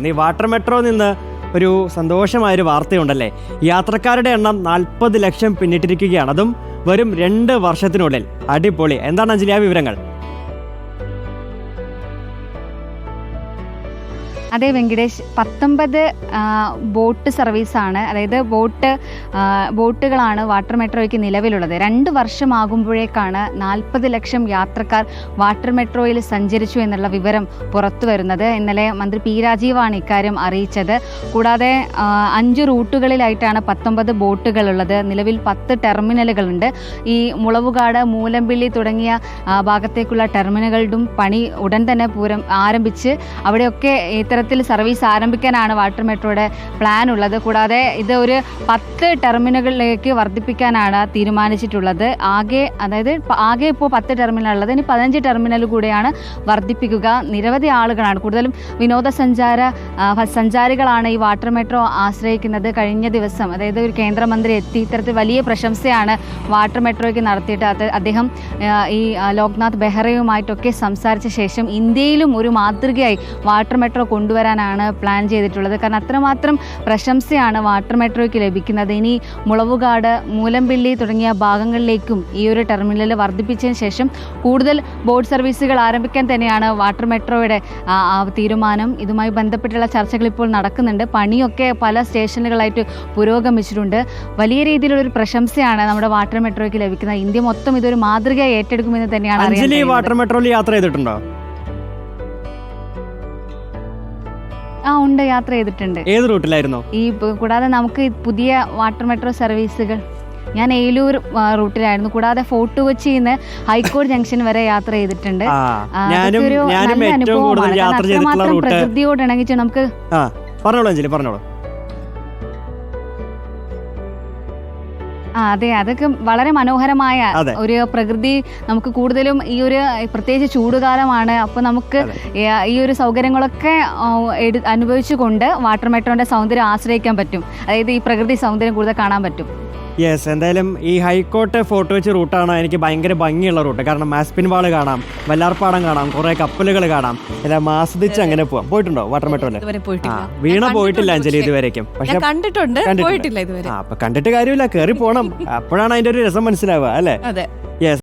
ഈ water metro നിന്ന് ഒരു സന്തോഷമായൊരു വാർത്തയുണ്ടല്ലേ? യാത്രക്കാരുടെ എണ്ണം നാൽപ്പത് ലക്ഷം പിന്നിട്ടിരിക്കുകയാണ്. അതും വരും രണ്ട് വർഷത്തിനുള്ളിൽ. അടിപൊളി. എന്താണ് അഞ്ജലി ആ വിവരങ്ങൾ? അതെ വെങ്കടേഷ് പത്തൊമ്പത് ബോട്ട് സർവീസാണ്. അതായത് ബോട്ട് ബോട്ടുകളാണ് വാട്ടർ മെട്രോയ്ക്ക് നിലവിലുള്ളത്. രണ്ട് വർഷമാകുമ്പോഴേക്കാണ് നാൽപ്പത് ലക്ഷം യാത്രക്കാർ വാട്ടർ മെട്രോയിൽ സഞ്ചരിച്ചു എന്നുള്ള വിവരം പുറത്തു വരുന്നത്. ഇന്നലെ മന്ത്രി പി രാജീവാണ് ഇക്കാര്യം അറിയിച്ചത്. കൂടാതെ അഞ്ച് റൂട്ടുകളിലായിട്ടാണ് പത്തൊമ്പത് ബോട്ടുകളുള്ളത്. നിലവിൽ പത്ത് ടെർമിനലുകളുണ്ട്. ഈ മുളവുകാട് മൂലമ്പിള്ളി തുടങ്ങിയ ഭാഗത്തേക്കുള്ള ടെർമിനലുകളുടെ പണി ഉടൻ തന്നെ പൂരം ആരംഭിച്ച് അവിടെയൊക്കെ ഇത്തരത്തിൽ സർവീസ് ആരംഭിക്കാനാണ് വാട്ടർ മെട്രോയുടെ പ്ലാൻ ഉള്ളത്. കൂടാതെ ഇത് ഒരു പത്ത് ടെർമിനലുകളിലേക്ക് വർദ്ധിപ്പിക്കാനാണ് തീരുമാനിച്ചിട്ടുള്ളത്. ആകെ അതായത് ആകെ ഇപ്പോൾ പത്ത് ടെർമിനൽ ഉള്ളത് ഇനി പതിനഞ്ച് ടെർമിനൽ കൂടെയാണ് വർദ്ധിപ്പിക്കുക. നിരവധി ആളുകളാണ്. കൂടുതലും വിനോദസഞ്ചാര സഞ്ചാരികളാണ് ഈ വാട്ടർ മെട്രോ ആശ്രയിക്കുന്നത്. കഴിഞ്ഞ ദിവസം അതായത് ഒരു കേന്ദ്രമന്ത്രി എത്തി. ഇത്തരത്തിൽ വലിയ പ്രശംസയാണ് വാട്ടർ മെട്രോയ്ക്ക് നടത്തിയിട്ട് അത് അദ്ദേഹം ഈ ലോക്നാഥ് ബെഹ്റയുമായിട്ടൊക്കെ സംസാരിച്ച ശേഷം ഇന്ത്യയിലും ഒരു മാതൃകയായി വാട്ടർ മെട്രോ കൊണ്ടുവരാനാണ് പ്ലാൻ ചെയ്തിട്ടുള്ളത്. കാരണം അത്രമാത്രം പ്രശംസയാണ് വാട്ടർ മെട്രോയ്ക്ക് ലഭിക്കുന്നത്. ഇനി മുളവുകാട് മൂലമ്പിള്ളി തുടങ്ങിയ ഭാഗങ്ങളിലേക്കും ഈ ഒരു ടെർമിനൽ വർദ്ധിപ്പിച്ചതിന് ശേഷം കൂടുതൽ ബോട്ട് സർവീസുകൾ ആരംഭിക്കാൻ തന്നെയാണ് വാട്ടർ മെട്രോയുടെ തീരുമാനം. ഇതുമായി ബന്ധപ്പെട്ടുള്ള ചർച്ചകൾ ഇപ്പോൾ നടക്കുന്നുണ്ട്. പണിയൊക്കെ പല സ്റ്റേഷനുകളായിട്ട് പുരോഗമിച്ചിട്ടുണ്ട്. വലിയ രീതിയിലുള്ള ഒരു പ്രശംസയാണ് നമ്മുടെ വാട്ടർ മെട്രോയ്ക്ക് ലഭിക്കുന്നത്. ഇന്ത്യ മൊത്തം ഇതൊരു മാതൃകയായി ഏറ്റെടുക്കുമെന്ന് തന്നെയാണ് വാട്ടർ മെട്രോയിൽ യാത്ര ചെയ്തിട്ടുണ്ടോ? ആ ഉണ്ട്. യാത്ര ചെയ്തിട്ടുണ്ട്. ഏത് റൂട്ടിലായിരുന്നു? ഈ പ- കൂടാതെ നമുക്ക് പുതിയ വാട്ടർ മെട്രോ സർവീസുകൾ. ഞാൻ ഏലൂർ ആ, റൂട്ടിലായിരുന്നു. കൂടാതെ ഫോർട്ട് കൊച്ചിയിൽ നിന്ന് ഹൈക്കോട് ജംഗ്ഷൻ വരെ യാത്ര ചെയ്തിട്ടുണ്ട്. ആ ആ, ഞാനും അതൊക്കെ ഒരു ഞാനും നല്ല ഏറ്റവും കൂടുതൽ അനുഭവമാണ്. യാത്ര കാരണം ചെയ്തിട്ടുള്ള അത്രമാത്രം റൂട്ട് പ്രകൃതിയോട് ഇണങ്ങിച്ച് നമുക്ക് ആ പറഞ്ഞോളൂ അഞ്ജലി പറഞ്ഞോളൂ. അതെ അതൊക്കെ വളരെ മനോഹരമായ ഒരു പ്രകൃതി. നമുക്ക് കൂടുതലും ഈ ഒരു പ്രത്യേകിച്ച് ചൂടുകാലമാണ്. അപ്പോൾ നമുക്ക് ഈ- ഒരു സൗകര്യങ്ങളൊക്കെ അനുഭവിച്ചുകൊണ്ട് വാട്ടർ മെട്രോന്റെ സൗന്ദര്യം ആശ്രയിക്കാൻ പറ്റും. അതായത് ഈ പ്രകൃതി സൗന്ദര്യം കൂടുതൽ കാണാൻ പറ്റും. യെസ് എന്തായാലും ഈ ഹൈക്കോട്ട് ഫോർട്ട് കൊച്ചി റൂട്ടാണ് എനിക്ക് ഭയങ്കര ഭംഗിയുള്ള റൂട്ട്. കാരണം മാസ്പിൻ വാൾ കാണാം വല്ലാർപ്പാടം കാണാം കുറേ കപ്പലുകൾ കാണാം. എല്ലാം ആസ്വദിച്ച് അങ്ങനെ പോവാം. പോയിട്ടുണ്ടോ? വാട്ടർ മെട്രോയിൽ വീണ പോയിട്ടില്ല അഞ്ജലി ഇതുവരേക്കും. പക്ഷെ കണ്ടിട്ടുണ്ട് ഇതുവരെ. അപ്പൊ കണ്ടിട്ട് കാര്യമില്ല കയറി പോണം. അപ്പോഴാണ് അതിന്റെ ഒരു രസം മനസ്സിലാവുക അല്ലേ? യെസ്